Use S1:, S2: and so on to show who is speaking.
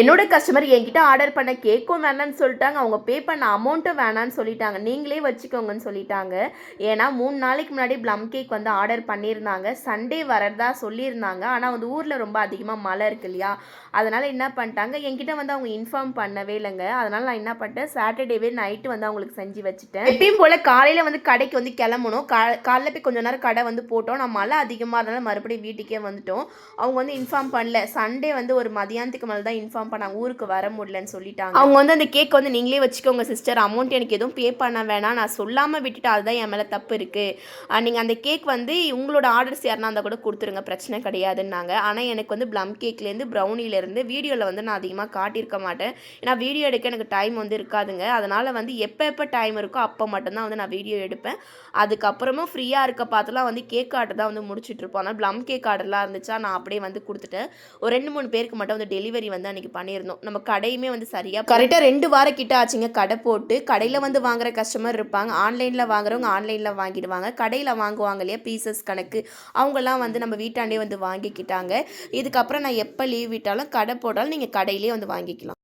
S1: என்னோட கஸ்டமர் என்கிட்ட ஆர்டர் பண்ண கேக்கும் வேணான்னு சொல்லிட்டாங்க. அவங்க பே பண்ண அமௌண்ட்டும் வேணான்னு சொல்லிட்டாங்க. நீங்களே வச்சுக்கோங்கன்னு சொல்லிட்டாங்க. ஏன்னா மூணு நாளைக்கு முன்னாடி ப்ளம் கேக் வந்து ஆர்டர் பண்ணியிருந்தாங்க. சண்டே வரதா சொல்லியிருந்தாங்க. ஆனால் வந்து ஊரில் ரொம்ப அதிகமாக மழை இருக்கு இல்லையா? அதனால் என்ன பண்ணிட்டாங்க? என்கிட்ட வந்து அவங்க இன்ஃபார்ம் பண்ணவே இல்லைங்க. அதனால் நான் என்ன பண்ணிட்டேன்? சாட்டர்டேவே நைட்டு வந்து அவங்களுக்கு செஞ்சு வச்சுட்டேன். எப்பயும் போல் காலையில் வந்து கடைக்கு வந்து கிளம்பணும். கா காலைல போய் கொஞ்ச நேரம் கடை வந்து போட்டோம். நான் மழை அதிகமாக இருந்தாலும் மறுபடியும் வீட்டுக்கே வந்துட்டோம். அவங்க வந்து இன்ஃபார்ம் பண்ணல. சண்டே வந்து ஒரு மதியானத்துக்கு மேலே தான் இன்ஃபார்ம் பண்ணாங்க ஊருக்கு வர முடியலன்னு சொல்லிட்டாங்க. அவங்க வந்து அந்த கேக் வந்து நீங்களே வச்சுக்கோங்க சிஸ்டர் அமௌண்ட் எனக்கு எதுவும் பே பண்ண வேணாம். நான் சொல்லாமல் விட்டுட்டு அதுதான் என் மேலே தப்பு இருக்குது நீங்கள் அந்த கேக் வந்து உங்களோட ஆர்டர்ஸ் யாருனா இருந்தால் கூட கொடுத்துருங்க. பிரச்சனை கிடையாதுன்னாங்க. ஆனால் எனக்கு வந்து ப்ளம் கேக்லேருந்து ப்ரௌனிலேருந்து வீடியோவில் வந்து நான் அதிகமாக காட்டியிருக்க மாட்டேன். ஏன்னா வீடியோ எடுக்க எனக்கு டைம் வந்து இருக்காதுங்க. அதனால் வந்து எப்போ எப்போ டைம் இருக்கோ அப்போ மட்டும்தான் வந்து நான் வீடியோ எடுப்பேன். அதுக்கப்புறமும் ஃப்ரீயாக இருக்க பார்த்துலாம் வந்து கேக் ஆர்டர் தான் வந்து முடிச்சுட்டு இருப்போம். ஆனால் ப்ளம் கேக் ஆர்டர்லாம் இருந்துச்சா நான் அப்படியே வந்து கொடுத்துட்டேன் ஒரு ரெண்டு மூணு பேருக்கு மட்டும் வந்து டெலிவரி வந்து அன்றைக்கி பண்ணியிருந்தோம். நம்ம கடையுமே வந்து சரியாக கரெக்டாக ரெண்டு வாரம் கிட்ட ஆச்சுங்க. கடை போட்டு கடையில் வந்து வாங்குற கஸ்டமர் இருப்பாங்க. ஆன்லைனில் வாங்குறவங்க ஆன்லைனில் வாங்கிடுவாங்க. கடையில் வாங்குவாங்க இல்லையா? பீசஸ் கணக்கு. அவங்கெல்லாம் வந்து நம்ம வீட்டாண்டே வந்து வாங்கிக்கிட்டாங்க. இதுக்கப்புறம் நான் எப்போ லீவ் விட்டாலும் கடை போட்டாலும் நீங்கள் கடையிலே வந்து வாங்கிக்கலாம்.